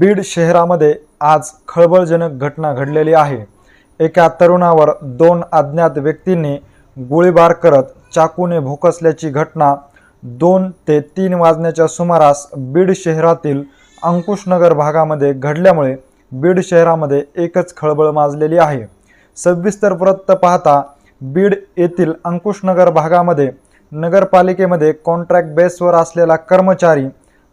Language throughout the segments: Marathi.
बीड शहरामध्ये आज खळबळजनक घटना घडलेली आहे. एका तरुणावर दोन अज्ञात व्यक्तींनी गोळीबार करत चाकूने भोकसल्याची घटना दोन ते तीन वाजण्याच्या सुमारास बीड शहरातील अंकुशनगर भागामध्ये घडल्यामुळे बीड शहरामध्ये एकच खळबळ माजलेली आहे. सविस्तर वृत्त पाहता बीड येथील अंकुशनगर भागामध्ये नगरपालिकेमध्ये कॉन्ट्रॅक्ट बेसवर असलेला कर्मचारी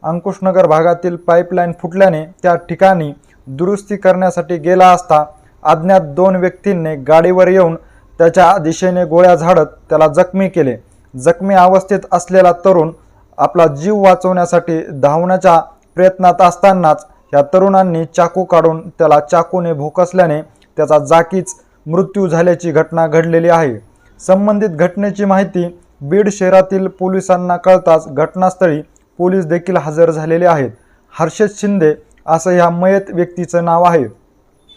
अंकुशनगर भागातील पाईपलाईन फुटल्याने त्या ठिकाणी दुरुस्ती करण्यासाठी गेला असता अज्ञात दोन व्यक्तींनी गाडीवर येऊन त्याच्या दिशेने गोळ्या झाडत त्याला जखमी केले. जखमी अवस्थेत असलेला तरुण आपला जीव वाचवण्यासाठी धावण्याच्या प्रयत्नात असतानाच या तरुणांनी चाकू काढून त्याला चाकूने भोकसल्याने त्याचा जाकीच मृत्यू झाल्याची घटना घडलेली आहे. संबंधित घटनेची माहिती बीड शहरातील पोलिसांना कळताच घटनास्थळी पोलीस देखील हजर झालेले आहेत. हर्षद शिंदे असं ह्या मयत व्यक्तीचं नाव आहे.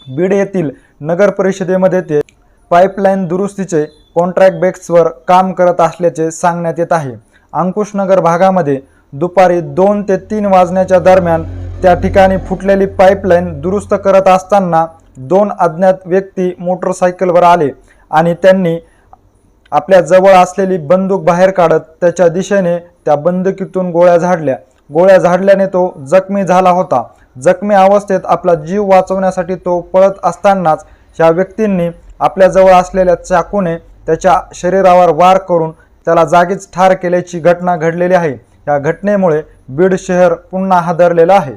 बीड येथील नगर परिषदेमध्ये ते पाईपलाईन दुरुस्तीचे कॉन्ट्रॅक्ट बेक्सवर काम करत असल्याचे सांगण्यात येत आहे. अंकुशनगर भागामध्ये दुपारी दोन ते तीन वाजण्याच्या दरम्यान त्या ठिकाणी फुटलेली पाईपलाईन दुरुस्त करत असताना दोन अज्ञात व्यक्ती मोटरसायकलवर आले आणि त्यांनी आपल्या जवळ असलेली बंदूक बाहेर काढत त्याच्या दिशेने त्या बंदुकीतून गोळ्या झाडल्या. गोळ्या झाडल्याने तो जखमी झाला होता. जखमी अवस्थेत आपला जीव वाचवण्यासाठी तो पळत असतानाच ह्या व्यक्तींनी आपल्याजवळ असलेल्या चाकूने त्याच्या शरीरावर वार करून त्याला जागीच ठार केल्याची घटना घडलेली आहे. या घटनेमुळे बीड शहर पुन्हा हादरलेलं आहे.